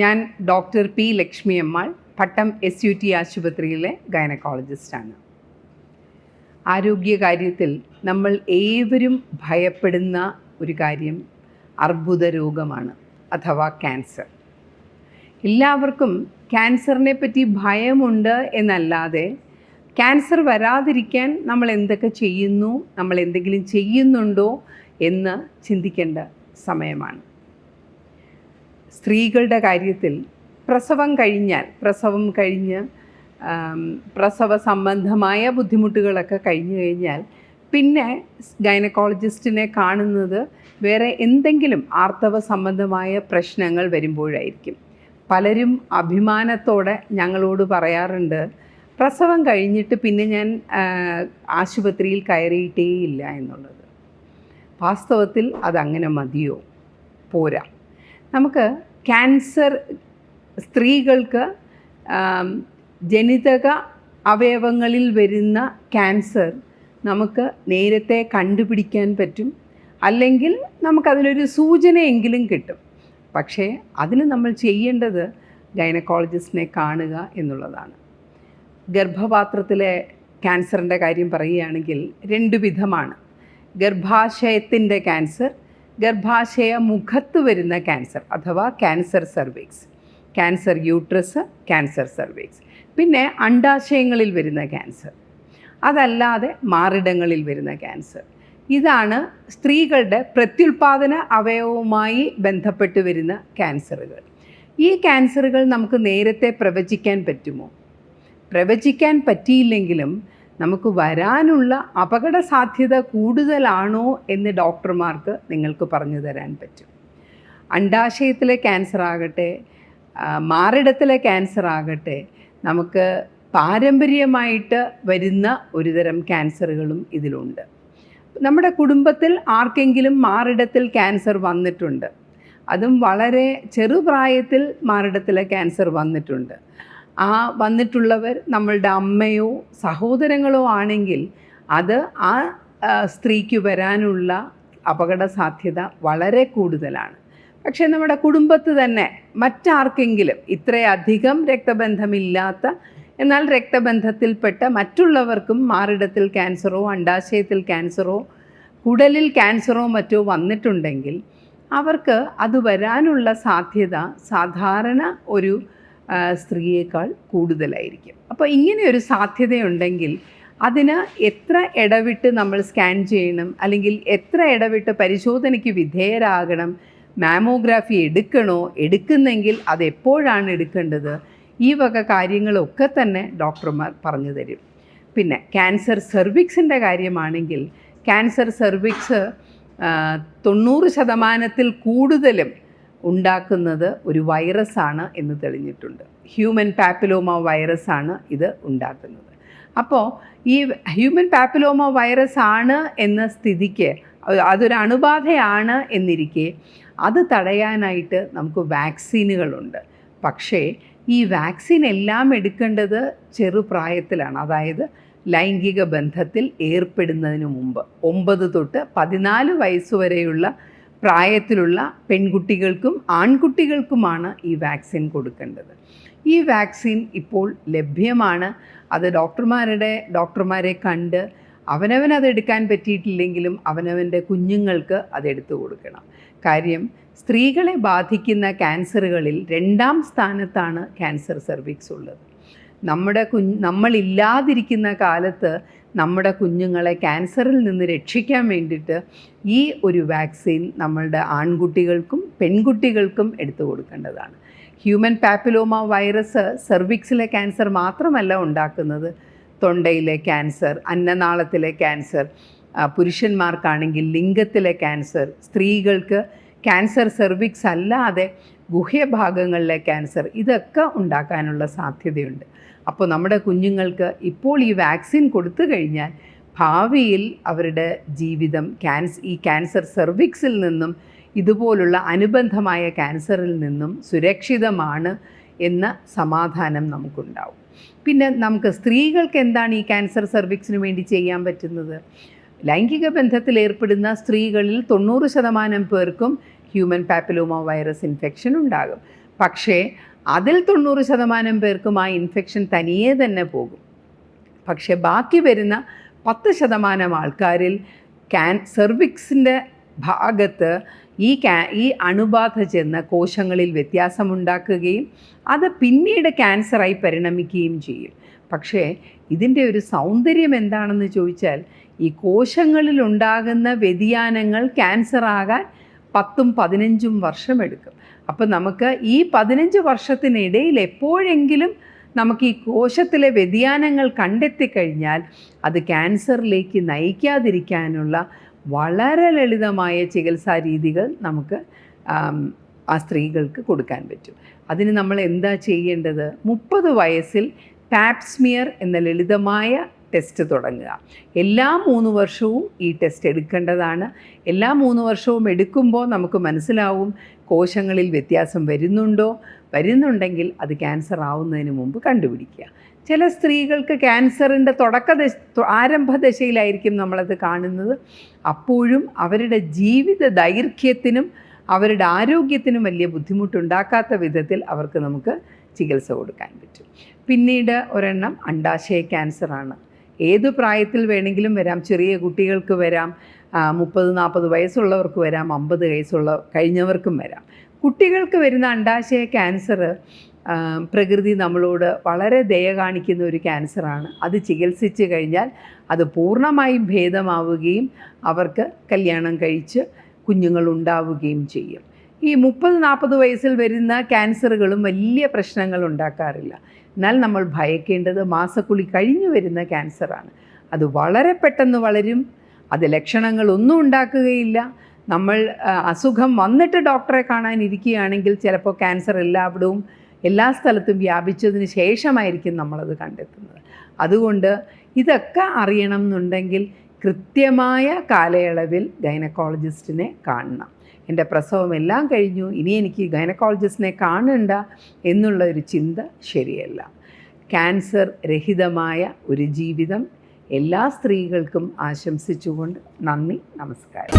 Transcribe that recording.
ഞാൻ doctor P Lakshmi Ammal Pattom S U T ആശുപത്രിയിലെ ഗൈനക്കോളജിസ്റ്റാണ്. ആരോഗ്യകാര്യത്തിൽ നമ്മൾ ഏവരും ഭയപ്പെടുന്ന ഒരു കാര്യം അർബുദ രോഗമാണ് അഥവാ ക്യാൻസർ. എല്ലാവർക്കും ക്യാൻസറിനെ പറ്റി ഭയമുണ്ട് എന്നല്ലാതെ ക്യാൻസർ വരാതിരിക്കാൻ നമ്മൾ എന്തൊക്കെ ചെയ്യുന്നു നമ്മൾ എന്തെങ്കിലും ചെയ്യുന്നുണ്ടോ എന്ന് ചിന്തിക്കേണ്ട സമയമാണ്. സ്ത്രീകളുടെ കാര്യത്തിൽ പ്രസവം കഴിഞ്ഞാൽ പ്രസവം കഴിഞ്ഞ് പ്രസവ സംബന്ധമായ ബുദ്ധിമുട്ടുകളൊക്കെ കഴിഞ്ഞു കഴിഞ്ഞാൽ പിന്നെ ഗൈനക്കോളജിസ്റ്റിനെ കാണുന്നത് വേറെ എന്തെങ്കിലും ആർത്തവ സംബന്ധമായ പ്രശ്നങ്ങൾ വരുമ്പോഴായിരിക്കും. പലരും അഭിമാനത്തോടെ ഞങ്ങളോട് പറയാറുണ്ട് പ്രസവം കഴിഞ്ഞിട്ട് പിന്നെ ഞാൻ ആശുപത്രിയിൽ കയറിയിട്ടേയില്ല എന്നുള്ളത്. വാസ്തവത്തിൽ അതങ്ങനെ മതിയോ? പോരാ. നമുക്ക് ക്യാൻസർ സ്ത്രീകൾക്ക് ജനിതക അവയവങ്ങളിൽ വരുന്ന ക്യാൻസർ നമുക്ക് നേരത്തെ കണ്ടുപിടിക്കാൻ പറ്റും. അല്ലെങ്കിൽ നമുക്കതിനൊരു സൂചനയെങ്കിലും കിട്ടും. പക്ഷേ അതിന് നമ്മൾ ചെയ്യേണ്ടത് ഗൈനക്കോളജിസ്റ്റിനെ കാണുക എന്നുള്ളതാണ്. ഗർഭപാത്രത്തിലെ ക്യാൻസറിന്റെ കാര്യം പറയുകയാണെങ്കിൽ രണ്ട് വിധമാണ്. ഗർഭാശയത്തിന്റെ ക്യാൻസർ ഗർഭാശയ മുഖത്ത് വരുന്ന ക്യാൻസർ അഥവാ cancer cervix. Cancer uterus cancer cervix. പിന്നെ അണ്ടാശയങ്ങളിൽ വരുന്ന ക്യാൻസർ. അതല്ലാതെ മാറിടങ്ങളിൽ വരുന്ന ക്യാൻസർ. ഇതാണ് സ്ത്രീകളുടെ പ്രത്യുൽപാദന അവയവവുമായി ബന്ധപ്പെട്ട് വരുന്ന ക്യാൻസറുകൾ. ഈ ക്യാൻസറുകൾ നമുക്ക് നേരത്തെ പ്രവചിക്കാൻ പറ്റുമോ? പ്രവചിക്കാൻ പറ്റിയില്ലെങ്കിലും നമുക്ക് വരാനുള്ള അപകട സാധ്യത കൂടുതലാണോ എന്ന് ഡോക്ടർമാർക്ക് നിങ്ങൾക്ക് പറഞ്ഞു തരാൻ പറ്റും. അണ്ടാശയത്തിലെ ക്യാൻസർ ആകട്ടെ മാറിടത്തിലെ ക്യാൻസർ ആകട്ടെ നമുക്ക് പാരമ്പര്യമായിട്ട് വരുന്ന ഒരുതരം ക്യാൻസറുകളും ഇതിലുണ്ട്. നമ്മുടെ കുടുംബത്തിൽ ആർക്കെങ്കിലും മാറിടത്തിൽ ക്യാൻസർ വന്നിട്ടുണ്ട്. അതും വളരെ ചെറുപ്രായത്തിൽ മാറിടത്തിലെ ക്യാൻസർ വന്നിട്ടുണ്ട്. ആ വന്നിട്ടുള്ളവർ നമ്മളുടെ അമ്മയോ സഹോദരങ്ങളോ ആണെങ്കിൽ അത് ആ സ്ത്രീക്ക് വരാനുള്ള അപകട സാധ്യത വളരെ കൂടുതലാണ്. പക്ഷേ നമ്മുടെ കുടുംബത്ത് തന്നെ മറ്റാർക്കെങ്കിലും ഇത്രയധികം രക്തബന്ധമില്ലാത്ത എന്നാൽ രക്തബന്ധത്തിൽപ്പെട്ട മറ്റുള്ളവർക്കും മാറിടത്തിൽ ക്യാൻസറോ അണ്ടാശയത്തിൽ ക്യാൻസറോ കുടലിൽ ക്യാൻസറോ മറ്റോ വന്നിട്ടുണ്ടെങ്കിൽ അവർക്ക് അത് വരാനുള്ള സാധ്യത സാധാരണ ഒരു സ്ത്രീയേക്കാൾ കൂടുതലായിരിക്കും. അപ്പോൾ ഇങ്ങനെ ഒരു സാധ്യതയുണ്ടെങ്കിൽ അതിന് എത്ര ഇടവിട്ട് നമ്മൾ സ്കാൻ ചെയ്യണം? അല്ലെങ്കിൽ എത്ര ഇടവിട്ട് പരിശോധനയ്ക്ക് വിധേയരാകണം? മാമോഗ്രാഫി എടുക്കണോ? എടുക്കുന്നെങ്കിൽ അത് എപ്പോഴാണ് എടുക്കേണ്ടത്? ഈ വക കാര്യങ്ങളൊക്കെ തന്നെ ഡോക്ടർമാർ പറഞ്ഞു തരും. പിന്നെ ക്യാൻസർ സെർവിക്സിന്റെ കാര്യമാണെങ്കിൽ ക്യാൻസർ സെർവിക്സ് തൊണ്ണൂറ് ശതമാനത്തിൽ കൂടുതലും ഉണ്ടാക്കുന്നത് ഒരു വൈറസാണ് എന്ന് തെളിഞ്ഞിട്ടുണ്ട്. ഹ്യൂമൻ പാപ്പിലോമ വൈറസാണ് ഇത് ഉണ്ടാക്കുന്നത്. അപ്പോൾ ഈ ഹ്യൂമൻ പാപ്പിലോമ വൈറസ് ആണ് എന്ന സ്ഥിതിക്ക് അതൊരു അണുബാധയാണ് എന്നിരിക്കെ അത് തടയാനായിട്ട് നമുക്ക് വാക്സിനുകളുണ്ട്. പക്ഷേ ഈ വാക്സിൻ എല്ലാം എടുക്കേണ്ടത് ചെറുപ്രായത്തിലാണ്. അതായത് ലൈംഗിക ബന്ധത്തിൽ ഏർപ്പെടുന്നതിന് മുമ്പ്. ഒമ്പത് തൊട്ട് പതിനാല് വയസ്സ് വരെയുള്ള പ്രായത്തിലുള്ള പെൺകുട്ടികൾക്കും ആൺകുട്ടികൾക്കുമാണ് ഈ വാക്സിൻ കൊടുക്കേണ്ടത്. ഈ വാക്സിൻ ഇപ്പോൾ ലഭ്യമാണ്. അത് ഡോക്ടർമാരുടെ ഡോക്ടർമാരെ കണ്ട് അവനവൻ അത് എടുക്കാൻ പറ്റിയിട്ടില്ലെങ്കിലും അവനവന്റെ കുഞ്ഞുങ്ങൾക്ക് അതെടുത്തു കൊടുക്കണം. കാര്യം സ്ത്രീകളെ ബാധിക്കുന്ന ക്യാൻസറുകളിൽ രണ്ടാം സ്ഥാനത്താണ് ക്യാൻസർ സെർവിക്സ് ഉള്ളത്. നമ്മുടെ കുഞ്ഞ് നമ്മളില്ലാതിരിക്കുന്ന കാലത്ത് നമ്മുടെ കുഞ്ഞുങ്ങളെ ക്യാൻസറിൽ നിന്ന് രക്ഷിക്കാൻ വേണ്ടിയിട്ട് ഈ ഒരു വാക്സിൻ നമ്മളുടെ ആൺകുട്ടികൾക്കും പെൺകുട്ടികൾക്കും എടുത്തു കൊടുക്കേണ്ടതാണ്. ഹ്യൂമൻ പാപ്പിലോമ വൈറസ് സെർവിക്സിലെ ക്യാൻസർ മാത്രമല്ല ഉണ്ടാക്കുന്നത്. തൊണ്ടയിലെ ക്യാൻസർ അന്നനാളത്തിലെ ക്യാൻസർ പുരുഷന്മാർക്കാണെങ്കിൽ ലിംഗത്തിലെ ക്യാൻസർ സ്ത്രീകൾക്ക് ക്യാൻസർ സെർവിക്സ് അല്ലാതെ ഗുഹ്യഭാഗങ്ങളിലെ ക്യാൻസർ ഇതൊക്കെ ഉണ്ടാക്കാനുള്ള സാധ്യതയുണ്ട്. അപ്പോൾ നമ്മുടെ കുഞ്ഞുങ്ങൾക്ക് ഇപ്പോൾ ഈ വാക്സിൻ കൊടുത്തു കഴിഞ്ഞാൽ ഭാവിയിൽ അവരുടെ ജീവിതം ക്യാൻസ് ഈ ക്യാൻസർ സെർവിക്സിൽ നിന്നും ഇതുപോലുള്ള അനുബന്ധമായ ക്യാൻസറിൽ നിന്നും സുരക്ഷിതമാണ് എന്ന സമാധാനം നമുക്കുണ്ടാവും. പിന്നെ നമുക്ക് സ്ത്രീകൾക്ക് എന്താണ് ഈ ക്യാൻസർ സെർവിക്സിന് വേണ്ടി ചെയ്യാൻ പറ്റുന്നത്? ലൈംഗിക ബന്ധത്തിൽ ഏർപ്പെടുന്ന സ്ത്രീകളിൽ തൊണ്ണൂറ് ശതമാനം പേർക്കും ഹ്യൂമൻ പാപ്പിലോമ വൈറസ് ഇൻഫെക്ഷൻ ഉണ്ടാകും. പക്ഷേ അതിൽ തൊണ്ണൂറ് ശതമാനം പേർക്കും ആ ഇൻഫെക്ഷൻ തനിയെ തന്നെ പോകും. പക്ഷേ ബാക്കി വരുന്ന പത്ത് ശതമാനം ആൾക്കാരിൽ ക്യാൻ സെർവിക്സിന്റെ ഭാഗത്ത് ഈ ക്യാ ഈ അണുബാധ ചെന്ന് കോശങ്ങളിൽ വ്യത്യാസമുണ്ടാക്കുകയും അത് പിന്നീട് ക്യാൻസറായി പരിണമിക്കുകയും ചെയ്യും. പക്ഷേ ഇതിന്റെ ഒരു സൗന്ദര്യം എന്താണെന്ന് ചോദിച്ചാൽ ഈ കോശങ്ങളിൽ ഉണ്ടാകുന്ന വ്യതിയാനങ്ങൾ ക്യാൻസർ ആകാൻ പത്തും പതിനഞ്ചും വർഷമെടുക്കും. അപ്പം നമുക്ക് ഈ പതിനഞ്ച് വർഷത്തിനിടയിൽ എപ്പോഴെങ്കിലും നമുക്ക് ഈ കോശത്തിലെ വ്യതിയാനങ്ങൾ കണ്ടെത്തി കഴിഞ്ഞാൽ അത് ക്യാൻസറിലേക്ക് നയിക്കാതിരിക്കാനുള്ള വളരെ ലളിതമായ ചികിത്സാ രീതികൾ നമുക്ക് ആ സ്ത്രീകൾക്ക് കൊടുക്കാൻ പറ്റും. അതിന് നമ്മൾ എന്താ ചെയ്യേണ്ടത്? മുപ്പത് വയസ്സിൽ പാപ്സ്മിയർ എന്ന ലളിതമായ ടെസ്റ്റ് തുടങ്ങുക. എല്ലാ മൂന്ന് വർഷവും ഈ ടെസ്റ്റ് എടുക്കേണ്ടതാണ്. എല്ലാ മൂന്ന് വർഷവും എടുക്കുമ്പോൾ നമുക്ക് മനസ്സിലാവും കോശങ്ങളിൽ വ്യത്യാസം വരുന്നുണ്ടോ? വരുന്നുണ്ടെങ്കിൽ അത് ക്യാൻസർ ആവുന്നതിന് മുമ്പ് കണ്ടുപിടിക്കുക. ചില സ്ത്രീകൾക്ക് ക്യാൻസറിന്റെ തുടക്ക ദശ ആരംഭദശയിലായിരിക്കും ആരംഭ ദശയിലായിരിക്കും നമ്മളത് കാണുന്നത്. അപ്പോഴും അവരുടെ ജീവിത ദൈർഘ്യത്തിനും അവരുടെ ആരോഗ്യത്തിനും വലിയ ബുദ്ധിമുട്ടുണ്ടാക്കാത്ത വിധത്തിൽ അവർക്ക് നമുക്ക് ചികിത്സ കൊടുക്കാൻ പറ്റും. പിന്നീട് ഒരെണ്ണം അണ്ടാശയ ക്യാൻസറാണ് ഏത് പ്രായത്തിൽ വേണമെങ്കിലും വരാം. ചെറിയ കുട്ടികൾക്ക് വരാം. മുപ്പത് നാൽപ്പത് വയസ്സുള്ളവർക്ക് വരാം. അമ്പത് വയസ്സുള്ള കഴിഞ്ഞവർക്കും വരാം. കുട്ടികൾക്ക് വരുന്ന അണ്ടാശയ ക്യാൻസർ പ്രകൃതി നമ്മളോട് വളരെ ദയ കാണിക്കുന്ന ഒരു ക്യാൻസറാണ്. അത് ചികിത്സിച്ച് കഴിഞ്ഞാൽ അത് പൂർണമായും ഭേദമാവുകയും അവർക്ക് കല്യാണം കഴിച്ച് കുഞ്ഞുങ്ങൾ ഉണ്ടാവുകയും ചെയ്യും. ഈ മുപ്പത് നാൽപ്പത് വയസ്സിൽ വരുന്ന ക്യാൻസറുകളും വലിയ പ്രശ്നങ്ങൾ ഉണ്ടാക്കാറില്ല. എന്നാൽ നമ്മൾ ഭയക്കേണ്ടത് മാസക്കുളി കഴിഞ്ഞു വരുന്ന ക്യാൻസറാണ്. അത് വളരെ പെട്ടെന്ന് വളരും. അത് ലക്ഷണങ്ങളൊന്നും ഉണ്ടാക്കുകയില്ല. നമ്മൾ അസുഖം വന്നിട്ട് ഡോക്ടറെ കാണാനിരിക്കുകയാണെങ്കിൽ ചിലപ്പോൾ ക്യാൻസർ എല്ലാവിടവും എല്ലാ സ്ഥലത്തും വ്യാപിച്ചതിന് ശേഷമായിരിക്കും നമ്മളത് കണ്ടെത്തുന്നത്. അതുകൊണ്ട് ഇതൊക്കെ അറിയണം എന്നുണ്ടെങ്കിൽ കൃത്യമായ കാലയളവിൽ ഗൈനക്കോളജിസ്റ്റിനെ കാണണം. എന്റെ പ്രസവം എല്ലാം കഴിഞ്ഞു. ഇനി എനിക്ക് ഗൈനക്കോളജിസ്റ്റിനെ കാണണ്ട എന്നുള്ള ഒരു ചിന്ത ശരിയല്ല. ക്യാൻസർ രഹിതമായ ഒരു ജീവിതം എല്ലാ സ്ത്രീകൾക്കും ആശംസിച്ചുകൊണ്ട് നന്ദി നമസ്കാരം.